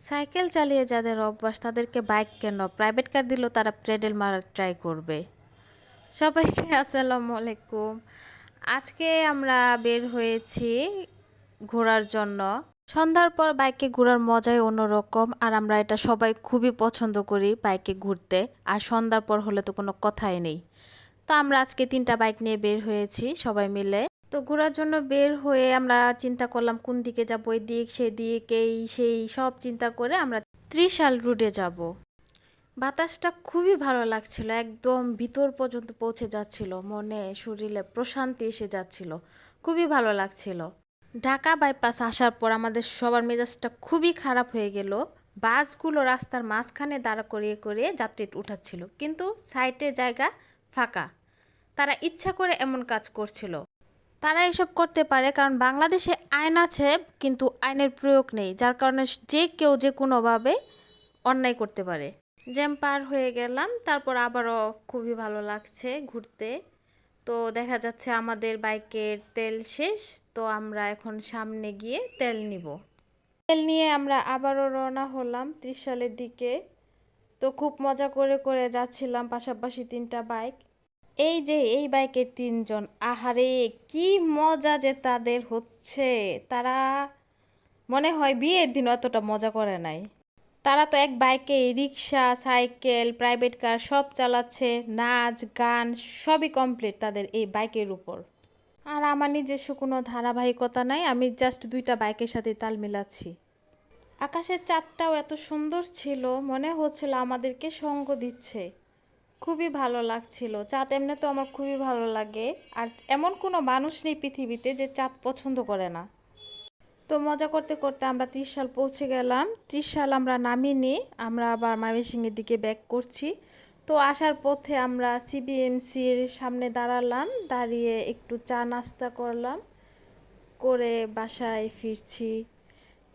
Cycle চালিয়ে যাদের অভ্যাস, তাদেরকে বাইক কেন? প্রাইভেট কার দিলেও তারা প্রেডেল মারার ট্রাই করবে। সবাইকে আসসালামু আলাইকুম। আজকে আমরা বের হয়েছি ঘোরার জন্য। সন্ধ্যার পর বাইকে ঘোরার মজাই অন্যরকম, আর আমরা এটা সবাই খুবই পছন্দ করি বাইকে ঘুরতে, আর সন্ধ্যার পর হলে তো কোনো কথাই নেই। তো আমরা আজকে তিনটা বাইক নিয়ে বের হয়েছি সবাই মিলে। তো ঘোরার জন্য বের হয়ে আমরা চিন্তা করলাম কোন দিকে যাব ওই দিক সেদিক এই, সেই, সব চিন্তা করে আমরা ত্রিশাল রুটে যাব। বাতাসটা খুবই ভালো লাগছিল, একদম ভিতর পর্যন্ত পৌঁছে যাচ্ছিল, মনে, শরীরে প্রশান্তি এসে যাচ্ছিল, খুবই ভালো লাগছিল। ঢাকা বাইপাস আসার পর আমাদের সবার মেজাজটা খুবই খারাপ হয়ে গেল, বাসগুলো রাস্তার মাঝখানে দাঁড়া করিয়ে করিয়ে যাত্রী উঠাচ্ছিল, কিন্তু সাইডে জায়গা ফাঁকা, তারা ইচ্ছা করে এমন কাজ করছিল। তারা এসব করতে পারে, কারণ বাংলাদেশে আইন আছে, কিন্তু আইনের প্রয়োগ নেই, যার কারণে যে কেউ যে কোনোভাবে অন্যায় করতে পারে। জ্যাম পার হয়ে গেলাম, তারপর আবারও খুবই ভালো লাগছে ঘুরতে। তো দেখা যাচ্ছে আমাদের বাইকের তেল শেষ, তো আমরা এখন সামনে গিয়ে তেল নিব। তেল নিয়ে আমরা আবারও রওনা হলাম ত্রিশালের দিকে। তো খুব মজা করে করে যাচ্ছিলাম পাশাপাশি তিনটা বাইক। এই যে এই বাইকের তিনজন, আহারে, কি মজা যে তাদের হচ্ছে। তারা, মনে হয় বিয়ের দিন অতটা মজা করে নাই। তারা তো এক বাইকে রিক্সা সাইকেল, প্রাইভেট কার সব চালাচ্ছে, নাচ, গান, সবই কমপ্লিট তাদের এই বাইকের উপর। আর আমার নিজস্ব কোনো ধারাবাহিকতা নাই, আমি জাস্ট দুইটা বাইকের সাথে তাল মিলাচ্ছি। আকাশের চাঁদটাও এত সুন্দর ছিল, মনে হচ্ছিল আমাদেরকে সঙ্গ দিচ্ছে। খুবই ভালো লাগছিল। চাঁদ এমনি তো আমার খুবই ভালো লাগে। আর এমন কোনো মানুষ নেই পৃথিবীতে যে চাঁদ পছন্দ করে না। তো মজা করতে করতে আমরা ত্রিশাল পৌঁছে গেলাম। ত্রিশাল আমরা নামিনি আমরা আবার ময়মনসিংহের দিকে ব্যাক করছি। তো আসার পথে আমরা সিবিএমসির সামনে দাঁড়ালাম। দাঁড়িয়ে একটু চা নাস্তা করলাম। করে বাসায় ফিরছি।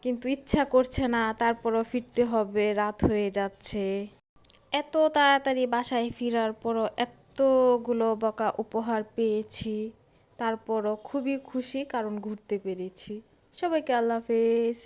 কিন্তু ইচ্ছা করছে না, তারপরও ফিরতে হবে। রাত হয়ে যাচ্ছে। এত তাড়াতাড়ি বাসায় ফেরার পরও এতগুলো বকা উপহার পেয়েছি, তারপরও খুবই খুশি কারণ ঘুরতে পেরেছি। সবাইকে আল্লাহ হাফেজ।